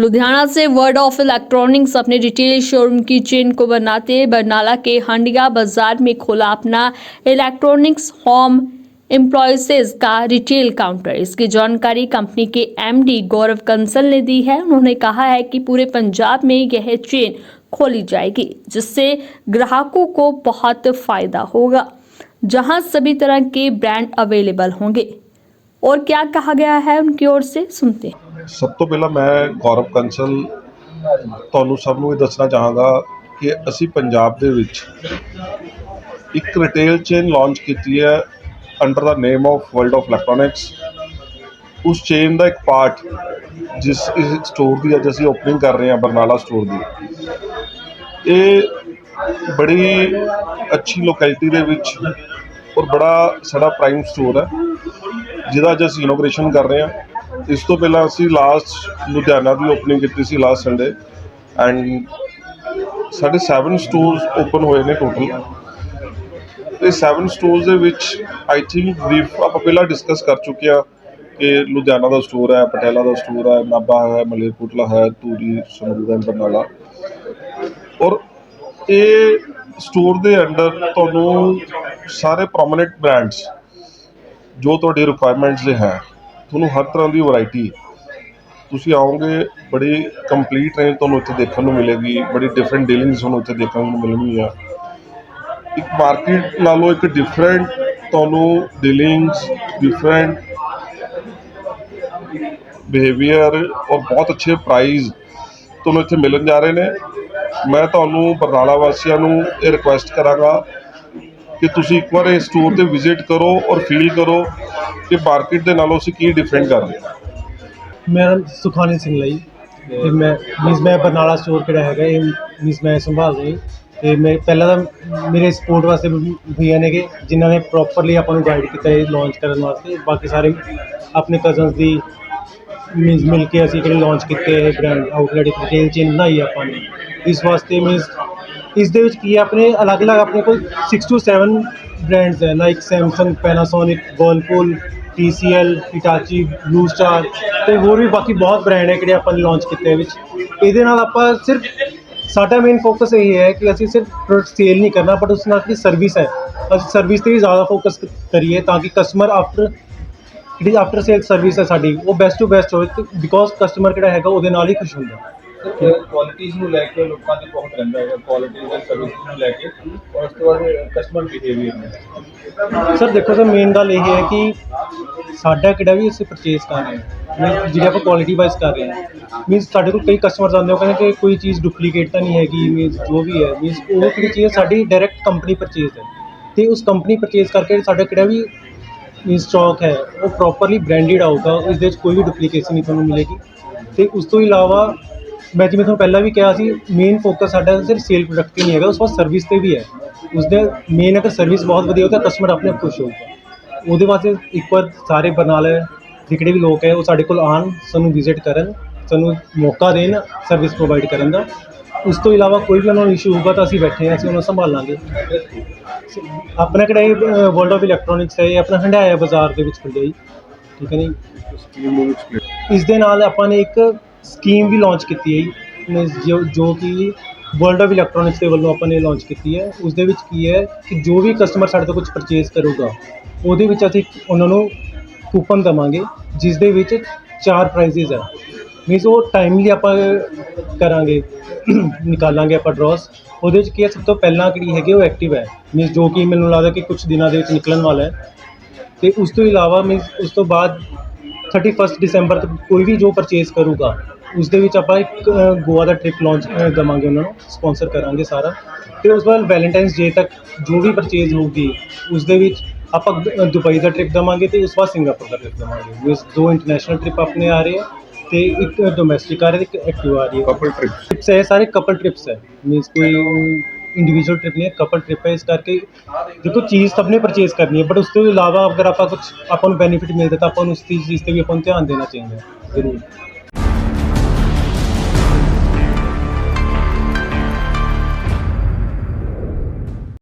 लुधियाना से world of electronics अपने retail showroom की चेन को बनाते बरनाला के हंडिया बाज़ार में खोला अपना इलेक्ट्रॉनिक्स होम एम्प्लॉयसेज का रिटेल काउंटर इसकी जानकारी कंपनी के एमडी गौरव कंसल ने दी है। उन्होंने कहा है कि पूरे पंजाब में यह चेन खोली जाएगी, जिससे ग्राहकों को बहुत फ़ायदा होगा, जहाँ सभी तरह के ब्रांड अवेलेबल होंगे। और क्या कहा गया है उनकी ओर से सुनते हैं ਸਭ ਤੋਂ ਪਹਿਲਾਂ ਮੈਂ ਗੌਰਵ ਕੰਸਲ ਤੁਹਾਨੂੰ ਸਭ ਨੂੰ ਇਹ ਦੱਸਣਾ ਚਾਹਾਂਗਾ ਕਿ ਅਸੀਂ ਪੰਜਾਬ ਦੇ ਵਿੱਚ ਇੱਕ ਰਿਟੇਲ ਚੇਨ ਲਾਂਚ ਕੀਤੀ ਹੈ under the name of world of electronics ਉਸ ਚੇਨ ਦਾ ਇੱਕ ਪਾਰਟ ਜਿਸ ਇਸ ਸਟੋਰ ਦੀ ਅੱਜ ਅਸੀਂ ਓਪਨਿੰਗ ਕਰ ਰਹੇ ਹਾਂ ਬਰਨਾਲਾ ਸਟੋਰ ਦੀ ਇਹ ਬੜੀ ਅੱਛੀ ਲੋਕੈਲਿਟੀ ਦੇ ਵਿੱਚ ਔਰ ਬੜਾ ਸਾਡਾ ਪ੍ਰਾਈਮ ਸਟੋਰ ਹੈ ਜਿਹਦਾ ਅੱਜ ਅਸੀਂ ਇਨੋਗ੍ਰੇਸ਼ਨ ਕਰ ਰਹੇ ਹਾਂ। ਇਸ ਤੋਂ ਪਹਿਲਾਂ ਅਸੀਂ ਲਾਸਟ ਲੁਧਿਆਣਾ ਦੀ ਓਪਨਿੰਗ ਕੀਤੀ ਸੀ ਲਾਸਟ ਸੰਡੇ ਐਂਡ ਸਾਡੇ 7 ਸਟੋਰਸ ਓਪਨ ਹੋਏ ਨੇ ਟੋਟਲ ਇਹ 7 ਸਟੋਰਸ ਦੇ ਵਿੱਚ ਆਈ ਥਿੰਕ ਬਰੀਫ ਆਪਾਂ ਪਹਿਲਾਂ ਡਿਸਕਸ ਕਰ ਚੁੱਕੇ ਆ ਕਿ ਲੁਧਿਆਣਾ ਦਾ ਸਟੋਰ ਹੈ, ਪਟਿਆਲਾ ਦਾ ਸਟੋਰ ਹੈ, ਨਾਭਾ ਹੈ, ਮਲੇਰਕੋਟਲਾ ਹੈ, ਧੂਰੀ, ਸੰਗਰੂਰ ਬਰਨਾਲਾ। ਔਰ ਇਹ ਸਟੋਰ ਦੇ ਅੰਡਰ ਤੁਹਾਨੂੰ ਸਾਰੇ ਪ੍ਰੋਮਿਨੈਂਟ ਬ੍ਰਾਂਡਸ ਜੋ ਤੁਹਾਡੀ ਰਿਕੁਆਇਰਮੈਂਟਸ ਦੇ ਹੈ, ਤੁਹਾਨੂੰ ਹਰ ਤਰ੍ਹਾਂ ਦੀ ਵੈਰਾਈਟੀ ਤੁਸੀਂ ਆਓਗੇ, ਬੜੀ ਕੰਪਲੀਟ ਰੇਂਜ ਤੁਹਾਨੂੰ ਇੱਥੇ ਦੇਖਣ ਨੂੰ ਮਿਲੇਗੀ, ਬੜੀ ਡਿਫਰੈਂਟ ਡੀਲਿੰਗਸ ਤੁਹਾਨੂੰ ਇੱਥੇ ਦੇਖਣ ਨੂੰ ਮਿਲਣਗੀਆਂ। ਇੱਕ ਮਾਰਕੀਟ ਨਾਲੋਂ ਇੱਕ ਡਿਫਰੈਂਟ ਤੁਹਾਨੂੰ ਡੀਲਿੰਗਸ ਡਿਫਰੈਂਟ ਬਿਹੇਵੀਅਰ ਔਰ ਬਹੁਤ ਅੱਛੇ ਪ੍ਰਾਈਸ ਤੁਹਾਨੂੰ ਇੱਥੇ ਮਿਲਣ ਜਾ ਰਹੇ ਨੇ। ਮੈਂ ਤੁਹਾਨੂੰ ਬਰਨਾਲਾ ਵਾਸੀਆਂ ਨੂੰ ਇਹ ਰਿਕੁਐਸਟ ਕਰਾਂਗਾ ਕਿ ਤੁਸੀਂ ਇੱਕ ਵਾਰ ਇਹ ਸਟੋਰ ਤੇ ਵਿਜ਼ਿਟ ਕਰੋ ਔਰ ਫੀਲ ਕਰੋ ਕਿ ਮਾਰਕੀਟ ਦੇ ਨਾਲੋਂ ਅਸੀਂ ਕੀ ਡਿਫਰੈਂਟ ਕਰ ਰਹੇ ਹਾਂ। ਮੇਰਾ ਨਾਮ ਸੁਖਾਨੀ ਸਿੰਘ ਲਈ ਤੇ ਮੈਂ ਮੀਨਸ ਮੈਂ ਬਰਨਾਲਾ ਸਟੋਰ ਕਿਹੜਾ ਹੈਗਾ, ਇਹ ਮੀਨਸ ਮੈਂ ਸੰਭਾਲ ਰਹੀ ਤੇ ਮੈਂ ਪਹਿਲਾਂ ਤਾਂ ਮੇਰੇ ਸਪੋਰਟ ਵਾਸਤੇ ਭਈਆ ਨੇਗੇ, ਜਿਨ੍ਹਾਂ ਨੇ ਪ੍ਰੋਪਰਲੀ ਆਪਾਂ ਨੂੰ ਗਾਈਡ ਕੀਤਾ ਇਹ ਲਾਂਚ ਕਰਨ ਵਾਸਤੇ। ਬਾਕੀ ਸਾਰੇ ਆਪਣੇ ਕਜ਼ਨਸ ਦੀ ਮੀਨਸ ਮਿਲ ਕੇ ਅਸੀਂ ਕਿਹੜੇ ਲਾਂਚ ਕੀਤੇ, ਇਹ ਬ੍ਰਾਂਡ ਆਊਟਲੈਟ ਰਿਟੇਲ ਚੇਨ ਬਣਾਈ ਆਪਾਂ ਨੇ। ਇਸ ਵਾਸਤੇ ਮੀਨਸ ਇਸ ਦੇ ਵਿੱਚ ਕੀ ਹੈ, ਆਪਣੇ ਅਲੱਗ-ਅਲੱਗ ਆਪਣੇ ਕੋਲ 6 ਟੂ 7 ਬ੍ਰਾਂਡਸ ਹੈ like Samsung Panasonic Whirlpool TCL Hitachi, Blue Star ਤੇ ਹੋਰ ਵੀ ਬਾਕੀ ਬਹੁਤ ਬ੍ਰਾਂਡ ਹੈ ਕਿਹੜੇ ਆਪਾਂ ਨੇ ਲਾਂਚ ਕੀਤੇ ਇਹ ਵਿੱਚ। ਇਹਦੇ ਨਾਲ ਆਪਾਂ ਸਿਰਫ ਸਾਡਾ ਮੇਨ ਫੋਕਸ ਇਹ ਹੈ ਕਿ ਅਸੀਂ ਸਿਰਫ ਪ੍ਰੋਡਕਟ ਸੇਲ ਨਹੀਂ ਕਰਨਾ ਬਟ ਉਸ ਨਾਲ ਦੀ ਸਰਵਿਸ ਹੈ। ਅਸੀਂ ਸਰਵਿਸ ਤੇ ਵੀ ਜ਼ਿਆਦਾ ਫੋਕਸ ਕਰੀਏ ਤਾਂ ਕਿ ਕਸਟਮਰ ਆਫਟਰ ਜਿਹੜੀ ਆਫਟਰ ਸੇਲ ਸਰਵਿਸ ਹੈ ਸਾਡੀ, ਉਹ ਬੈਸਟ ਟੂ ਬੈਸਟ ਹੋਵੇ ਬਿਕੋਜ਼ ਕਸਟਮਰ ਕਿਹੜਾ ਹੈਗਾ, ਉਹਦੇ ਨਾਲ ਹੀ ਖੁਸ਼ ਹੁੰਦਾ। ਕੁਆਲਿਟੀਜ਼ ਨੂੰ ਲੈ ਕੇ ਲੋਕਾਂ ਦੀ ਬਹੁਤ ਰਹਿੰਦਾ ਹੈਗਾ ਕੁਆਲਿਟੀ ਦੇ ਸਰਵਿਸ ਨੂੰ ਲੈ ਕੇ ਔਰ ਉਸ ਤੋਂ ਬਾਅਦ ਕਸਟਮਰ ਬਿਹੇਵੀਅਰ ਨੂੰ ਸਰ ਦੇਖੋ ਸਰ ਮੇਨ ਗੱਲ ਇਹ ਹੈ ਕਿ ਸਾਡਾ ਕਿਹੜਾ ਵੀ ਅਸੀਂ ਪਰਚੇਸ ਕਰ ਰਹੇ ਹਾਂ ਮੀਨਸ ਜਿਹੜੀ ਆਪਾਂ ਕੁਆਲਿਟੀ ਵਾਈਜ਼ ਕਰ ਰਹੇ ਹਾਂ। ਮੀਨਸ ਸਾਡੇ ਕੋਲ ਕਈ ਕਸਟਮਰਸ ਆਉਂਦੇ ਹੋ ਕਹਿੰਦੇ ਕਿ ਕੋਈ ਚੀਜ਼ ਡੁਪਲੀਕੇਟ ਤਾਂ ਨਹੀਂ ਹੈਗੀ ਮੀਨਸ ਜੋ ਵੀ ਹੈ ਮੀਨਸ ਉਹ ਕਿਹੜੀ ਚੀਜ਼ ਸਾਡੀ ਡਾਇਰੈਕਟ ਕੰਪਨੀ ਪਰਚੇਸ ਹੈ। ਤੇ ਉਸ ਕੰਪਨੀ ਪਰਚੇਸ ਕਰਕੇ ਸਾਡਾ ਕਿਹੜਾ ਵੀ ਮੀਨਸ ਸਟਾਕ ਹੈ, ਉਹ ਪ੍ਰੋਪਰਲੀ ਬ੍ਰਾਂਡਡ ਆਊਗਾ ਇਸ ਦੇ ਵਿੱਚ ਕੋਈ ਵੀ ਡੁਪਲੀਕੇਸ਼ਨ ਨਹੀਂ ਤੁਹਾਨੂੰ ਮਿਲੇਗੀ। ਤੇ ਉਸ ਤੋਂ ਇਲਾਵਾ ਮੈਂ ਜਿਵੇਂ ਤੁਹਾਨੂੰ ਪਹਿਲਾਂ ਵੀ ਕਿਹਾ ਸੀ ਮੇਨ ਫੋਕਸ ਸਾਡਾ ਸਿਰਫ ਸੇਲ ਪ੍ਰੋਡਕਟ ਤੇ ਨਹੀਂ ਹੈਗਾ, ਉਸ ਵਾਸਤੇ ਸਰਵਿਸ ਤੇ ਵੀ ਹੈ। ਉਸਦੇ ਮੇਨ ਅਗਰ ਸਰਵਿਸ ਬਹੁਤ ਵਧੀਆ ਹੋ ਤਾਂ ਕਸਟਮਰ ਆਪਣੇ ਆਪ ਖੁਸ਼ ਹੋਊਗਾ। ਉਹਦੇ ਵਾਸਤੇ ਇੱਕ ਵਾਰ ਸਾਰੇ ਬਰਨਾਲੇ ਜਿਹੜੇ ਵੀ ਲੋਕ ਹੈ, ਉਹ ਸਾਡੇ ਕੋਲ ਆਉਣ, ਸਾਨੂੰ ਵਿਜ਼ਿਟ ਕਰਨ, ਸਾਨੂੰ ਮੌਕਾ ਦੇਣ ਸਰਵਿਸ ਪ੍ਰੋਵਾਈਡ ਕਰਨ ਦਾ। ਉਸ ਤੋਂ ਇਲਾਵਾ ਕੋਈ ਵੀ ਉਹਨਾਂ ਨੂੰ ਇਸ਼ੂ ਹੋਊਗਾ ਤਾਂ ਅਸੀਂ ਬੈਠੇ ਹਾਂ, ਅਸੀਂ ਉਹਨਾਂ ਨੂੰ ਸੰਭਾਲਾਂਗੇ। ਆਪਣਾ ਕਿਹੜਾ ਇਹ ਵਰਲਡ ਆਫ ਇਲੈਕਟ੍ਰੋਨਿਕਸ ਹੈ, ਇਹ ਆਪਣਾ ਹੰਡਾਇਆ ਬਾਜ਼ਾਰ ਦੇ ਵਿੱਚ ਖੁੱਲ੍ਹਿਆ ਜੀ। ਠੀਕ ਹੈ ਨਹੀਂ ਇਸ ਦੇ ਨਾਲ ਆਪਾਂ ਨੇ ਇੱਕ ਸਕੀਮ ਵੀ ਲਾਂਚ ਕੀਤੀ ਹੈ ਜੀ। means ਜੋ ਜੋ ਕਿ ਵਰਲਡ ਆਫ ਇਲੈਕਟ੍ਰੋਨਿਕਸ ਦੇ ਵੱਲੋਂ ਆਪਾਂ ਨੇ ਲਾਂਚ ਕੀਤੀ ਹੈ। ਉਸ ਦੇ ਵਿੱਚ ਕੀ ਹੈ ਕਿ ਜੋ ਵੀ ਕਸਟਮਰ ਸਾਡੇ ਤੋਂ ਕੁਝ ਪਰਚੇਸ ਕਰੂਗਾ, ਉਹਦੇ ਵਿੱਚ ਅਸੀਂ ਉਹਨਾਂ ਨੂੰ ਕੂਪਨ ਦੇਵਾਂਗੇ ਜਿਸ ਦੇ ਵਿੱਚ ਚਾਰ ਪ੍ਰਾਈਜ਼ਸ ਹੈ। ਮੀਨਸ ਉਹ ਟਾਈਮਲੀ ਆਪਾਂ ਕਰਾਂਗੇ, ਨਿਕਾਲਾਂਗੇ ਆਪਾਂ ਡਰੋਸ ਉਹਦੇ ਵਿੱਚ ਕੀ ਹੈ, ਸਭ ਤੋਂ ਪਹਿਲਾਂ ਜਿਹੜੀ ਹੈਗੀ ਉਹ ਐਕਟਿਵ ਹੈ। ਮੀਨਸ ਜੋ ਕਿ ਮੈਨੂੰ ਲੱਗਦਾ ਕਿ ਕੁਝ ਦਿਨਾਂ ਦੇ ਵਿੱਚ ਨਿਕਲਣ ਵਾਲਾ ਹੈ। ਤੇ ਉਸ ਤੋਂ ਇਲਾਵਾ ਮੀਨਸ ਉਸ ਤੋਂ ਬਾਅਦ 31 ਦਸੰਬਰ ਤੱਕ ਕੋਈ ਵੀ ਜੋ ਪਰਚੇਸ ਕਰੂਗਾ ਉਸ ਦੇ ਵਿੱਚ ਆਪਾਂ ਇੱਕ ਅ, ਗੋਆ ਦਾ ਟ੍ਰਿਪ ਲਾਂਚ ਦਵਾਂਗੇ ਉਹਨਾਂ ਨੂੰ ਸਪਾਂਸਰ ਕਰਾਂਗੇ ਸਾਰਾ। ਤੇ ਉਸ ਤੋਂ ਬਾਅਦ ਵੈਲੈਂਟਾਈਨਸ ਡੇ ਤੱਕ ਜੋ ਵੀ ਪਰਚੇਸ ਹੋਊਗੀ ਉਸ ਦੇ ਵਿੱਚ ਆਪਾਂ ਦ- ਦੁਬਈ ਦਾ ਟ੍ਰਿਪ ਦਵਾਂਗੇ ਤੇ ਉਸ ਤੋਂ ਬਾਅਦ ਸਿੰਗਾਪੁਰ ਦਾ ਟ੍ਰਿਪ ਦਵਾਂਗੇ। ਮੀਨਸ ਦੋ ਇੰਟਰਨੈਸ਼ਨਲ ਟ੍ਰਿਪ ਆਪਣੇ ਆ ਰਹੇ ਆ ਤੇ ਇੱਕ ਡੋਮੈਸਟਿਕ ਆ ਰਿਹਾ ਤੇ ਇੱਕ ਐਕਟਿਵ ਆ ਰਹੀ ਹੈ ਕਪਲ ਟ੍ਰਿਪ ਟ੍ਰਿਪਸ ਹੈ ਸਾਰੇ ਕਪਲ ਟ੍ਰਿਪਸ ਹੈ। ਮੀਨਸ ਕੋਈ ਇੰਡੀਵਿਜੂਅਲ ਟ੍ਰਿਪ ਨਹੀਂ ਹੈ ਕਪਲ ਟ੍ਰਿਪ ਹੈ ਇਸ ਕਰਕੇ ਦੇਖੋ ਚੀਜ਼ ਸਭ ਨੇ ਪਰਚੇਸ ਕਰਨੀ ਹੈ ਬਟ ਉਸ ਤੋਂ ਇਲਾਵਾ ਅਗਰ ਆਪਾਂ ਕੁਝ ਆਪਾਂ ਨੂੰ ਬੈਨੀਫਿਟ ਮਿਲਦਾ ਤਾਂ ਆਪਾਂ ਨੂੰ ਉਸ ਚੀਜ਼ ਚੀਜ਼ ਤੇ ਵੀ ਆਪਾਂ ਨੂੰ